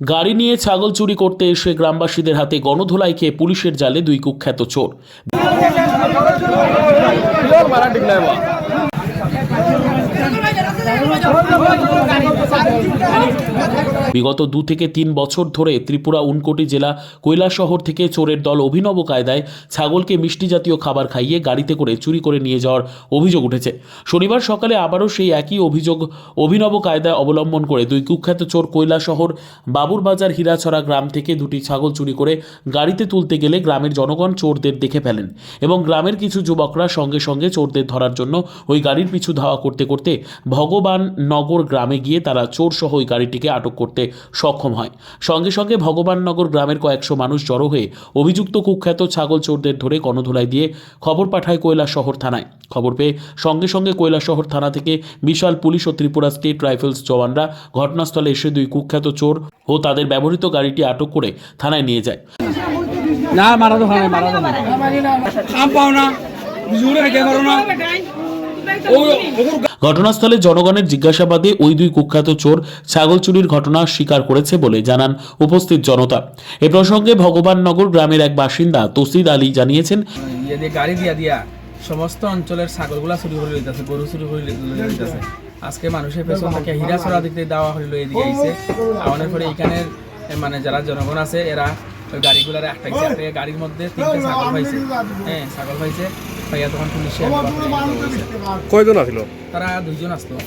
গাড়ি নিয়ে ছাগল চুরি করতে এসে গ্রামবাসীদের হাতে গণধোলাই খেয়ে পুলিশের জালে দুই কুখ্যাত চোর। বিগত দু থেকে তিন বছর ধরে ত্রিপুরা উনকোটি জেলা কৈলাসহর থেকে চোরের দল অভিনব কায়দায় ছাগলকে মিষ্টি জাতীয় খাবার খাইয়ে গাড়িতে করে চুরি করে নিয়ে যাওয়ার অভিযোগ উঠেছে। শনিবার সকালে আবারও সেই একই অভিযোগ অভিনব কায়দায় অবলম্বন করে দুই কুখ্যাত চোর কৈলাসহর বাবুরবাজার হীরাছড়া গ্রাম থেকে দুটি ছাগল চুরি করে গাড়িতে তুলতে গেলে গ্রামের জনগণ চোরদের দেখে ফেলেন এবং গ্রামের কিছু যুবকরা সঙ্গে সঙ্গে চোরদের ধরার জন্য ওই গাড়ির পিছু ধাওয়া করতে করতে ভগবান নগর গ্রামে গিয়ে তারা চোর সহ ওই গাড়িটিকে আটক করতে সক্ষম হয়। সঙ্গে সঙ্গে ভগবাননগর গ্রামের কয়েকশো মানুষ জড়ো হয়ে অভিযুক্ত কুখ্যাত ছাগল চোরদের ধরে গণধোলাই দিয়ে খবর পাঠায় কয়লা কৈলাসহর থানায়। খবর পেয়ে সঙ্গে সঙ্গে কৈলাসহর থানা থেকে বিশাল পুলিশ ও ত্রিপুরা স্টেট রাইফেলস জওয়ানরা ঘটনাস্থলে এসে দুই কুখ্যাত চোর ও তাদের ব্যবহৃত গাড়িটি আটক করে থানায় নিয়ে যায়। না মারা তো হয় মারা তো পাও না ঘটনাস্থলে জনগণের জিজ্ঞাসাবাদে ওই দুই কুখ্যাত চোর ছাগল চুরির ঘটনা স্বীকার করেছে বলে জানান উপস্থিত জনতা। এ প্রসঙ্গে ভগবাননগর গ্রামের এক বাসিন্দা তসিদ আলী জানিয়েছেন ইয়ে সমস্ত অঞ্চলের ছাগলগুলা চুরি করে লইতেছে গরু চুরি করে লইতেছে। আজকে মানুষের পেছন থেকে হীরা ছড়া দিয়ে দেওয়া হইল এদিকে আইছে। আমাদের পরে এইখানের এ, মানে যারা জনগণ আছে এরা গাড়িগুলার একটা গাড়ির মধ্যে তিনটে ছাগল পাইছে। হ্যাঁ ছাগল পাইছে। পাইয়া তখন পুলিশে। কয়জন আসলো? তারা দুইজন আসতো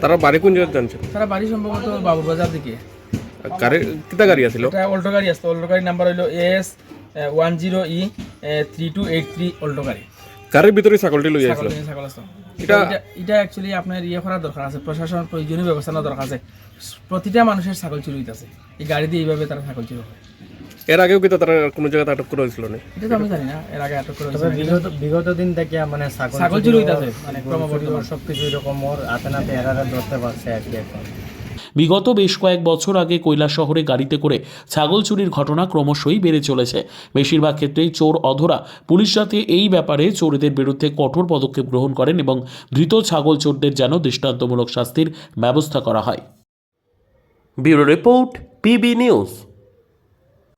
তারা বাড়ি কোন জায়গায় জানছেন? তারা বাড়ি সম্ভবত বাবুবাজার দিকে। গাড়ি কিতা গাড়ি আছিল এটা অল্টো গাড়ি আসতো। অল্টো গাড়ির নাম্বার হইল S one zero E three two eight three Alto গাড়ি। গাড়ির ভিতরে ছাগলটি লই আসলো। ছাগল আসতো। এটা- এটা অ্যাকচুয়ালি আপনার ইয়ে করা দরকার আছে। প্রশাসন প্রয়োজনীয় ব্যবস্থা নেওয়া দরকার আছে। প্রতিটা মানুষের ছাগল চুরি হইতেছে। এই গাড়ি দিয়ে এইভাবে তারা ছাগল চুরি করে। এর আগেও কিন্তু তারা কোনো জায়গায় আটক করা হয়েছিল না। এটা তো আমি জানি না এর আগে আটক করে তবে বিগত বিগত দিন থেকে মানে ছাগল ছাগল চুরি হইতাছে, মানে ক্রমবর্ধমান। সব কিছু এরকম ওর হাতে নাতে এরারা ধরতে পারছে আর কি এখন। বিগত বেশ কয়েক বছর আগে কৈলাস শহরে গাড়িতে করে ছাগল চুরির ঘটনা ক্রমশই বেড়ে চলেছে। বেশিরভাগ ক্ষেত্রেই চোর অধরা। পুলিশ যাতে এই ব্যাপারে চোরদের বিরুদ্ধে কঠোর পদক্ষেপ গ্রহণ করেন এবং ধৃত ছাগল চোরদের যেন দৃষ্টান্তমূলক শাস্তির ব্যবস্থা করা হয়। Bureau report PB news.